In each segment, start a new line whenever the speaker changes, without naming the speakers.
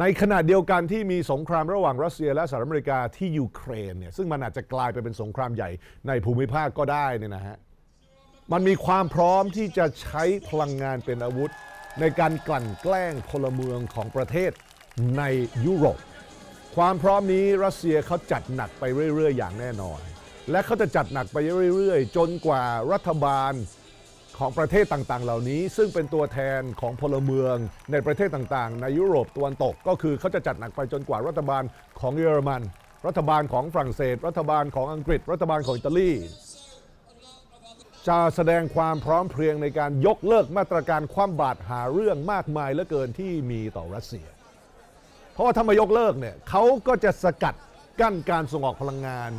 ในขณะเดียวกันที่มีสงครามระหว่างรัสเซียและสหรัฐอเมริกาที่ยูเครนเนี่ยซึ่งมันอาจจะกลายไปเป็นสงครามใหญ่ในภูมิภาคก็ได้เนี่ยนะฮะมันมีความพร้อมที่จะใช้พลังงานเป็นอาวุธ ในการกลั่นแกล้งพลเมืองของประเทศในยุโรป ความพร้อมนี้รัสเซียเขาจัดหนักไปเรื่อย ๆ อย่างแน่นอน และเขาจะจัดหนักไปเรื่อย ๆ จนกว่ารัฐบาล ของประเทศต่างๆ เหล่านี้ ซึ่งเป็นตัวแทนของพลเมืองในประเทศต่างๆ ในยุโรปตะวันตก ก็คือเขาจะจัดหนักไปจนกว่ารัฐบาลของเยอรมัน รัฐบาลของฝรั่งเศส รัฐบาลของอังกฤษ รัฐบาลของอิตาลีจะแสดงความพร้อมเพรียงในการยกเลิกมาตรการคว่ำบาตรหาเรื่องมากมายเหลือเกินที่มีต่อรัสเซีย เพราะว่าถ้ามายกเลิกเนี่ยเขาก็จะสกัดกั้นการส่งออกพลังงาน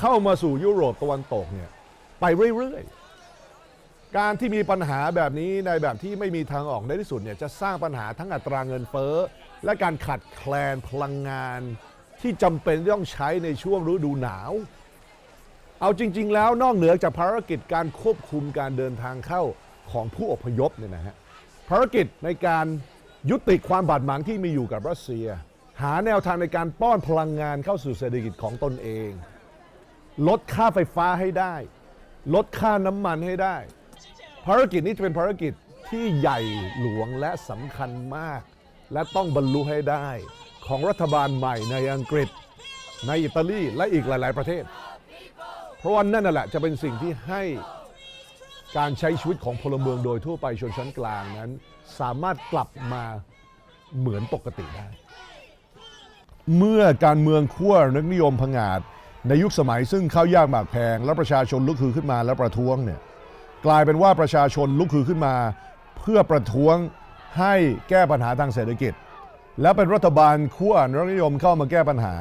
เข้ามาสู่ยุโรปตะวันตกเนี่ยไปเรื่อยๆ การที่มีปัญหาแบบนี้ในแบบที่ไม่มีทางออกในที่สุดเนี่ยจะสร้างปัญหาทั้งอัตราเงินเฟ้อ และการขาดแคลนพลังงาน ที่จำเป็นต้องใช้ในช่วงฤดูหนาว เอาจริง ๆ แล้วนอกเหนือจากภารกิจการควบคุมการเดินทางเข้าของผู้อพยพเนี่ยนะฮะภารกิจในการยุติความบาดหมางที่มีอยู่กับรัสเซีย หาแนวทางในการป้อนพลังงานเข้าสู่เศรษฐกิจของตนเอง ลดค่าไฟฟ้าให้ได้ ลดค่าน้ำมันให้ได้ ภารกิจนี้จะเป็นภารกิจที่ใหญ่หลวงและสำคัญมาก และต้องบรรลุให้ได้ของรัฐบาลใหม่ในอังกฤษ ในอิตาลีและอีกหลาย ๆ ประเทศ เพราะว่านั่นนะแหละจะเป็นสิ่งที่ให้การใช้ชีวิตของพลเมืองโดยทั่วไปชนชั้นกลางนั้น สามารถกลับมาเหมือนปกติได้ เมื่อการเมืองขั้วนักนิยมผงาดในยุคสมัยซึ่งข้าวยากหมากแพง และประชาชนลุกฮือขึ้นมาและประท้วงเนี่ย กลายเป็นว่าประชาชนลุกฮือขึ้นมา เพื่อประท้วงให้แก้ปัญหาทางเศรษฐกิจ และเป็นรัฐบาลขั้วนักนิยมเข้ามาแก้ปัญหา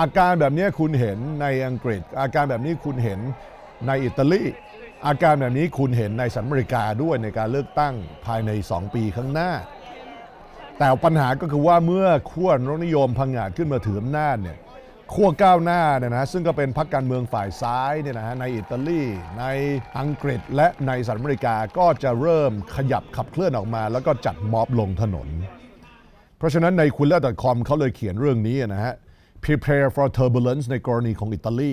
อาการแบบนี้คุณเห็นในอังกฤษ อาการแบบนี้คุณเห็นในอิตาลีอาการแบบนี้คุณเห็นในสหรัฐอเมริกาด้วยในการเลือกตั้งภายใน 2 ปีข้างหน้า แต่ปัญหาก็คือว่าเมื่อขั้วรนิยมพังงาดขึ้นมาถืออำนาจเนี่ย ขั้วก้าวหน้าเนี่ยนะซึ่งก็เป็นพรรคการเมืองฝ่ายซ้ายเนี่ยนะฮะในอิตาลีในอังกฤษและในสหรัฐอเมริกาก็จะเริ่มขยับขับเคลื่อนออกมา แล้วก็จัดม็อบลงถนน เพราะฉะนั้นในคุณเล่ .com เขาเลยเขียนเรื่องนี้นะฮะ prepare for turbulence ในกรณีของอิตาลี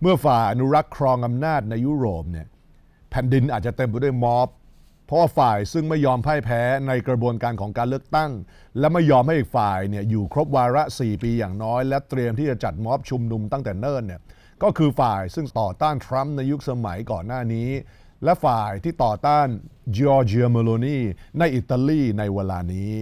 เมื่อฝ่ายอนุรักษ์ครองอำนาจในยุโรปเนี่ยแผ่นดินอาจจะเต็มไปด้วยม็อบ ราะว่าฝ่ายซึ่งไม่ยอมพ่ายแพ้ในกระบวนการของการเลือกตั้ง และไม่ยอมให้อีกฝ่ายเนี่ยอยู่ครบวาระ 4 ปีอย่างน้อย และเตรียมที่จะจัดม็อบชุมนุมตั้งแต่เนิ่นเนี่ยก็คือฝ่ายซึ่งต่อต้านทรัมป์ในยุคสมัยก่อนหน้านี้ และฝ่ายที่ต่อต้านจอร์เจียเมโลนีในอิตาลีในเวลานี้